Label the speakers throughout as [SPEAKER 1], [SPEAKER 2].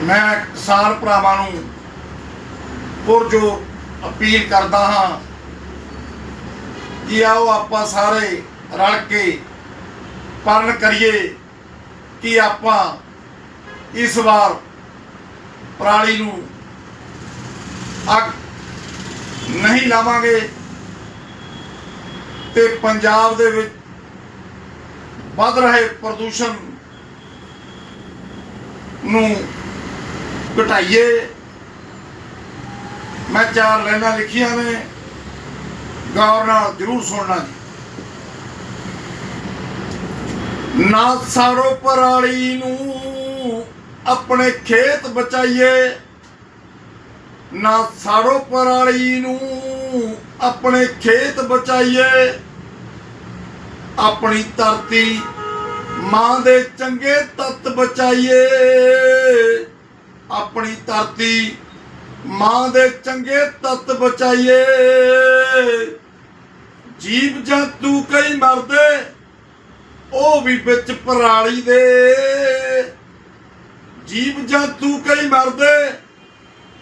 [SPEAKER 1] ਮੈਂ ਕਿਸਾਨ ਭਰਾਵਾਂ ਨੂੰ ਪੁਰਜੋ ਅਪੀਲ ਕਰਦਾ ਹਾਂ ਕਿ ਆਓ ਆਪਾਂ ਸਾਰੇ ਰਲ ਕੇ ਪਰਨ ਕਰੀਏ ਕਿ ਆਪਾਂ ਇਸ ਵਾਰ ਪਰਾਲੀ ਨੂੰ ਅੱਗ ਨਹੀਂ ਲਾਵਾਂਗੇ ਤੇ ਪੰਜਾਬ ਦੇ ਵਿੱਚ ਵੱਧ ਰਹੇ ਪ੍ਰਦੂਸ਼ਣ ਨੂੰ ਘਟਾਈਏ। ਮੈਂ ਚਾਰ ਲਾਈਨਾਂ ਲਿਖੀਆਂ ਨੇ। ਗੌਰ ਨਾਲ ਜ਼ਰੂਰ ਸੁਣਨਾ ਜੀ। ਨਾ ਸਾਰੋ ਪਰਾਲੀ ਨੂੰ ਆਪਣੇ ਖੇਤ ਬਚਾਈਏ, ਨਾ ਸਾੜੋ ਪਰਾਲੀ ਨੂੰ ਆਪਣੇ ਖੇਤ ਬਚਾਈਏ। ਆਪਣੀ ਧਰਤੀ ਮਾਂ ਦੇ ਚੰਗੇ ਤੱਤ ਬਚਾਈਏ। ਆਪਣੀ ਧਰਤੀ ਮਾਂ ਦੇ ਚੰਗੇ ਤੱਤ ਬਚਾਈਏ। ਜੀਵ ਜੰਤੂ ਕਈ ਮਰਦੇ, ਉਹ ਵੀ ਵਿੱਚ ਪਰਾਲੀ ਦੇ। ਜੀਵ ਜੰਤੂ ਕਈ ਮਰਦੇ,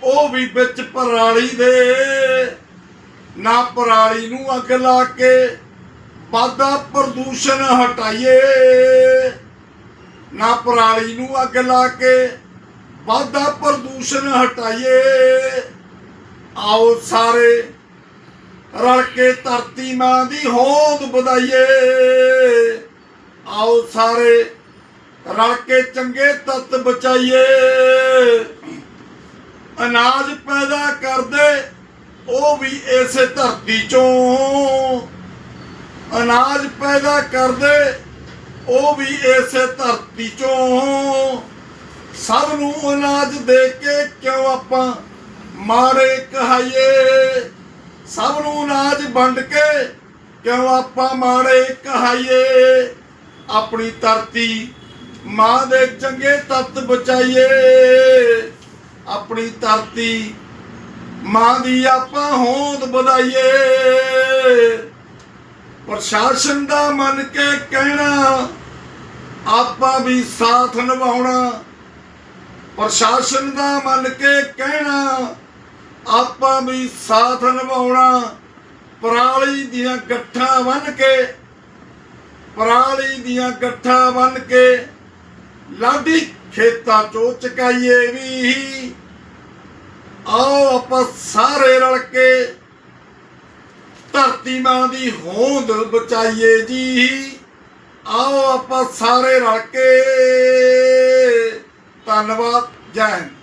[SPEAKER 1] ਉਹ ਵੀ ਵਿੱਚ ਪਰਾਲੀ ਦੇ। ਨਾ ਪਰਾਲੀ ਨੂੰ ਅੱਗ ਲਾ ਕੇ ਵਾਧਾ ਪ੍ਰਦੂਸ਼ਣ ਹਟਾਈਏ। ਨਾ ਪਰਾਲੀ ਨੂੰ ਅੱਗ ਲਾ ਕੇ ਵਾਧਾ ਪ੍ਰਦੂਸ਼ਣ ਹਟਾਈਏ। ਆਓ ਸਾਰੇ ਰਲ ਕੇ ਧਰਤੀ ਮਾਂ ਦੀ ਹੋਂਦ ਵਧਾਈਏ। ਆਓ ਸਾਰੇ ਰਲ ਕੇ ਚੰਗੇ ਤੱਤ ਬਚਾਈਏ। ਅਨਾਜ ਪੈਦਾ ਕਰਦੇ, ਉਹ ਵੀ ਇਸੇ ਧਰਤੀ ਚੋਂ। ਅਨਾਜ ਪੈਦਾ ਕਰਦੇ, ਉਹ ਵੀ ਇਸੇ ਧਰਤੀ ਚੋਂ। ਸਭ ਨੂੰ ਅਨਾਜ ਦੇ ਕੇ ਕਿਉਂ ਆਪਾਂ ਮਾਰੇ ਕਹਾਈਏ? ਸਭ ਨੂੰ ਅਨਾਜ ਵੰਡ ਕੇ ਕਿਉਂ ਆਪਾਂ ਮਾਰੇ ਕਹਾਈਏ? ਆਪਣੀ ਧਰਤੀ ਮਾਂ ਦੇ ਚੰਗੇ ਤੱਤ ਬਚਾਈਏ। ਆਪਣੀ ਧਰਤੀ ਮਾਂ ਦੀ ਆਪਾਂ ਹੋਂਦ ਵਧਾਈਏ। ਪ੍ਰਸ਼ਾਸਨ ਦਾ ਮੰਨ ਕੇ ਕਹਿਣਾ, ਆਪਾਂ ਵੀ ਸਾਥ ਨਿਭਾਉਣਾ। ਪ੍ਰਸ਼ਾਸਨ ਦਾ ਮੰਨ ਕੇ ਕਹਿਣਾ, ਆਪਾਂ ਵੀ ਸਾਥ ਨਿਭਾਉਣਾ। ਪਰਾਲੀ ਦੀਆਂ ਗੱਠਾਂ ਬੰਨ ਕੇ, ਪਰਾਲੀ ਦੀਆਂ ਗੱਠਾਂ ਬੰਨ ਕੇ ਲਾਡੀ ਖੇਤਾਂ ਚੋਂ ਚਕਾਈਏ ਵੀ। ਆਓ ਆਪਾਂ ਸਾਰੇ ਰਲ ਕੇ ਧਰਤੀ ਮਾਂ ਦੀ ਹੋਂਦ ਬਚਾਈਏ ਜੀ। ਆਓ ਆਪਾਂ ਸਾਰੇ ਰਲ ਕੇ ਧੰਨਵਾਦ ਜੈ ਹਿੰਦ।